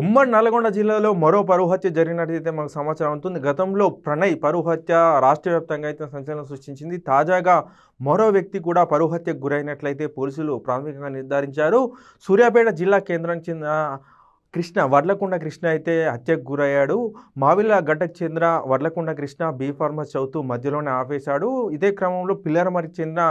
ఉమ్మడి నల్గొండ జిల్లాలో మరో పరువు హత్య జరిగినట్టయితే మనకు సమాచారం అవుతుంది గతంలో ప్రణయ్ పరువు హత్య రాష్ట్ర వ్యాప్తంగా అయితే సంచలనం సృష్టించింది. తాజాగా మరో వ్యక్తి కూడా పరువు హత్యకు గురైనట్లయితే పోలీసులు ప్రాథమికంగా నిర్ధారించారు. సూర్యాపేట జిల్లా కేంద్రానికి చెందిన కృష్ణ వడ్లకొండ కృష్ణ అయితే హత్యకు గురయ్యాడు. మావిల గడ్డకు చెందిన వడ్లకొండ కృష్ణ బీ ఫార్మస్ చదువుతూ మధ్యలోనే ఆపేశాడు. ఇదే క్రమంలో పిల్లరమరికి చెందిన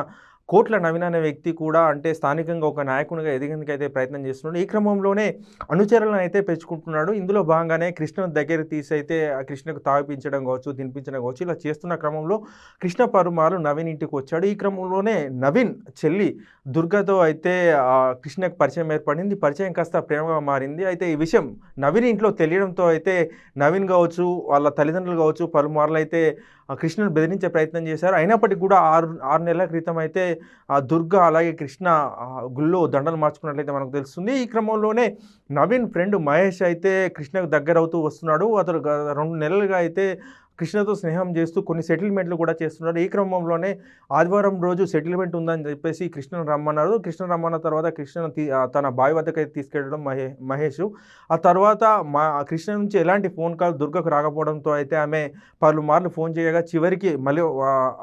కోట్ల నవీన్ అనే వ్యక్తి కూడా అంటే స్థానికంగా ఒక నాయకునిగా ఎదిగేందుకు అయితే ప్రయత్నం చేస్తున్నాడు. ఈ క్రమంలోనే అనుచరులను అయితే పెంచుకుంటున్నాడు. ఇందులో భాగంగానే కృష్ణను దగ్గర తీసి అయితే ఆ కృష్ణకు తాగిపించడం కావచ్చు తినిపించడం కావచ్చు ఇలా చేస్తున్న క్రమంలో కృష్ణ పరుమాలు నవీన్ ఇంటికి వచ్చాడు. ఈ క్రమంలోనే నవీన్ చెల్లి దుర్గతో అయితే కృష్ణకు పరిచయం ఏర్పడింది. పరిచయం కాస్త ప్రేమగా మారింది. అయితే ఈ విషయం నవీన్ ఇంట్లో తెలియడంతో అయితే నవీన్ కావచ్చు వాళ్ళ తల్లిదండ్రులు కావచ్చు పలుమార్లు అయితే కృష్ణను బెదిరించే ప్రయత్నం చేశారు. అయినప్పటికీ కూడా ఆరు ఆరు నెలల క్రితం అయితే ఆ దుర్గ అలాగే కృష్ణ గుళ్ళో దండలు మార్చుకున్నట్లయితే మనకు తెలుస్తుంది. ఈ క్రమంలోనే నవీన్ ఫ్రెండ్ మహేష్ అయితే కృష్ణకు దగ్గర అవుతూ వస్తున్నాడు అతను రెండు నెలలుగా అయితే కృష్ణతో స్నేహం చేస్తూ కొన్ని సెటిల్మెంట్లు కూడా చేస్తున్నారు. ఈ క్రమంలోనే ఆదివారం రోజు సెటిల్మెంట్ ఉందని చెప్పేసి కృష్ణను రమ్మన్నారు. కృష్ణ రమ్మన్న తర్వాత కృష్ణను తన బావి వద్దకు అయితే తీసుకెళ్ళడం మహే మహేష్. ఆ తర్వాత మా కృష్ణ నుంచి ఎలాంటి ఫోన్ కాల్ దుర్గకు రాకపోవడంతో అయితే ఆమె పలుమార్లు ఫోన్ చేయగా చివరికి మళ్ళీ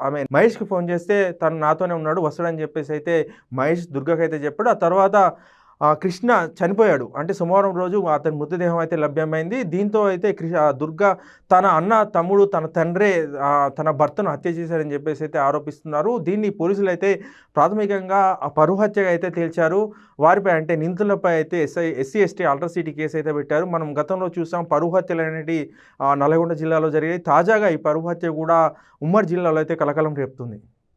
ఆమె మహేష్కి ఫోన్ చేస్తే తను నాతోనే ఉన్నాడు వస్తాడని చెప్పేసి అయితే మహేష్ దుర్గకైతే చెప్పాడు. ఆ తర్వాత కృష్ణ చనిపోయాడు. అంటే సోమవారం రోజు అతని మృతదేహం అయితే లభ్యమైంది. దీంతో అయితే కృష్ణ దుర్గ తన అన్న తమ్ముడు తన తండ్రే తన భర్తను హత్య చేశారని చెప్పేసి అయితే ఆరోపిస్తున్నారు. దీన్ని పోలీసులు అయితే ప్రాథమికంగా పరుహత్యగా అయితే తేల్చారు. వారిపై అంటే నిందితులపై అయితే SI SC ST atrocity case అయితే పెట్టారు. మనం గతంలో చూసాం పరువు హత్యలు నల్గొండ జిల్లాలో జరిగాయి. తాజాగా ఈ పరువు హత్య కూడా ఉమ్మడి జిల్లాలో అయితే కలకలం రేపుతుంది.